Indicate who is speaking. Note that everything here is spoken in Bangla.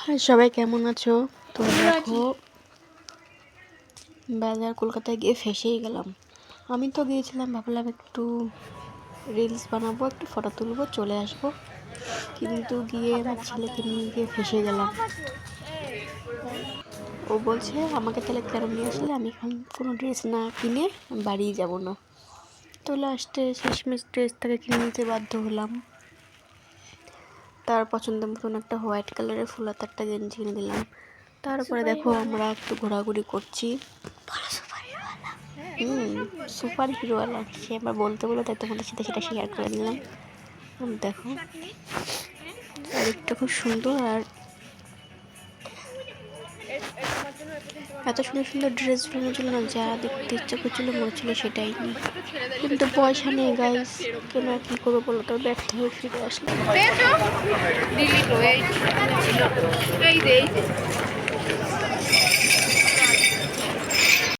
Speaker 1: হাই সবাই কেমন আছো? তো দেখো বাজার কলকাতায় গিয়ে ফেসেই গেলাম। আমি তো গিয়েছিলাম ভাবলাম একটু রিলস বানাবো একটু ফটো তুলবো চলে আসব। কিন্তু গিয়ে আমার ছেলেকে নিয়ে গিয়ে ফেসে গেলাম। ও বলছে আমাকে তাহলে কেন নিয়ে আসলে? আমি এখন কোনো ড্রেস না কিনে বাড়ি যাব না। তো লাস্টে শেষমেশ ড্রেস তাকে কিনে নিতে বাধ্য হলাম। তার পছন্দ মতন একটা হোয়াইট কালারের ফুল একটা গেঞ্জি কিনে দিলাম। তারপরে দেখো আমরা একটু ঘোরাঘুরি করছি। হুম, সুপার হিরোওয়ালা সে আমার বলতে বলে তাই তোমাদের সাথে সেটা শেয়ার করে দিলাম দেখো। আর একটু খুব সুন্দর আর এত সুন্দর সুন্দর ড্রেস ছিল না, যা দেখতে ইচ্ছা করছিল, মনে ছিল সেটাই নেই। কিন্তু পয়সা নেই গাইস কেন কী করব বলো তো? ব্যর্থ হয়ে ফিরে আসলাম।